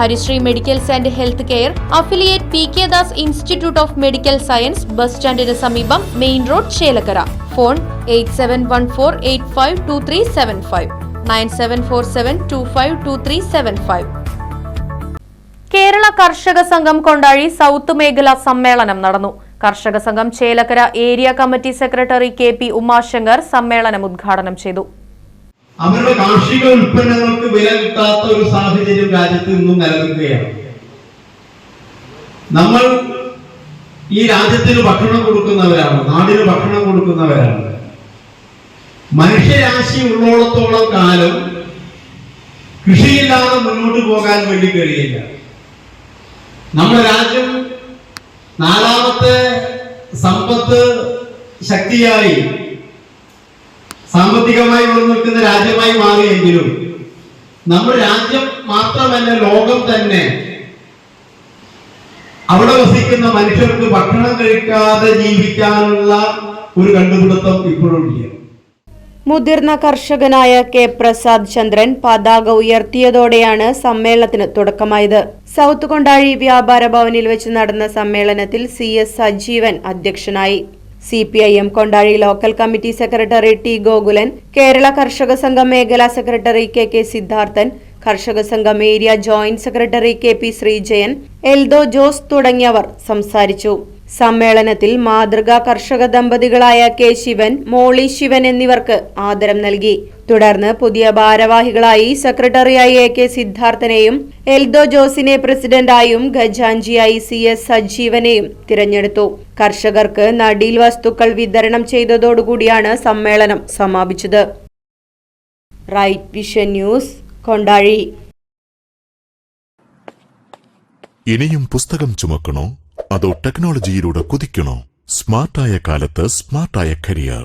Harishree medicals and health care affiliate P K Das institute of medical science bus സ്റ്റാൻഡിന് സമീപം main road Chelakkara. Phone eight seven one four eight five two three seven five. Nine seven four seven two five two three seven five. Kerala കർഷക സംഘം Kondazhi south മേഖല സമ്മേളനം നടന്നു. കർഷക സംഘം Chelakkara area committee secretary K P Umashankar സമ്മേളനം ഉദ്ഘാടനം ചെയ്തു. അവരുടെ കാർഷിക ഉൽപ്പന്നങ്ങൾക്ക് വില കിട്ടാത്ത ഒരു സാഹചര്യം രാജ്യത്ത് നിന്നും നിലനിൽക്കുകയാണ്. നമ്മൾ ഈ രാജ്യത്തിന് ഭക്ഷണം കൊടുക്കുന്നവരാണ് നാടിന് ഭക്ഷണം കൊടുക്കുന്നവരാണ്. മനുഷ്യരാശി ഉള്ളോളത്തോളം കാലം കൃഷിയില്ലാതെ മുന്നോട്ട് പോകാൻ വേണ്ടി കഴിയില്ല. നമ്മുടെ രാജ്യം നാലാമത്തെ സമ്പത്ത് ശക്തിയായി സാമ്പത്തികമായി നിൽക്കുന്ന രാജ്യമായി മാറിയെങ്കിലും നമ്മുടെ രാജ്യം മാത്രമല്ല ലോകം തന്നെ. അവിടെ വസിക്കുന്ന മനുഷ്യർക്ക് ഭക്ഷണം കഴിക്കാതെ ജീവിക്കാനുള്ള ഒരു കണ്ടുപിടുത്തം ഇപ്പോഴും ഇല്ല. മുതിർന്ന കർഷകനായ കെ പ്രസാദ് ചന്ദ്രൻ പതാക ഉയർത്തിയതോടെയാണ് സമ്മേളനത്തിന് തുടക്കമായത്. സൗത്ത് കൊണ്ടാഴി വ്യാപാര ഭവനിൽ വെച്ച് നടന്ന സമ്മേളനത്തിൽ സി എസ് സജീവൻ അധ്യക്ഷനായി. C P I M Kondazhi local committee secretary T Gokulan Kerala Karshaka Sangham മേഖലാ secretary K K Siddharthan Karshaka Sangham area joint secretary K P Sreejayan Eldho Jose തുടങ്ങിയവർ സംസാരിച്ചു. സമ്മേളനത്തിൽ മാതൃകാ കർഷക ദമ്പതികളായ കെ ശിവൻ മോളി ശിവൻ എന്നിവർക്ക് ആദരം നൽകി. തുടർന്ന് പുതിയ ഭാരവാഹികളായി സെക്രട്ടറിയായി എ കെ സിദ്ധാർത്ഥനെയും എൽദോ ജോസിനെ പ്രസിഡന്റായും ഖജാൻജിയായി സി എസ് സജീവനെയും തിരഞ്ഞെടുത്തു. കർഷകർക്ക് നടീൽ വസ്തുക്കൾ വിതരണം ചെയ്തതോടുകൂടിയാണ് സമ്മേളനം സമാപിച്ചത്. Right vision news Kondazhi. ഇനിയും പുസ്തകം ചുമക്കണോ? അതോ ടെക്നോളജിയിലൂടെ കുതിക്കണോ? സ്മാർട്ടായ കാലത്ത് സ്മാർട്ടായ കരിയർ.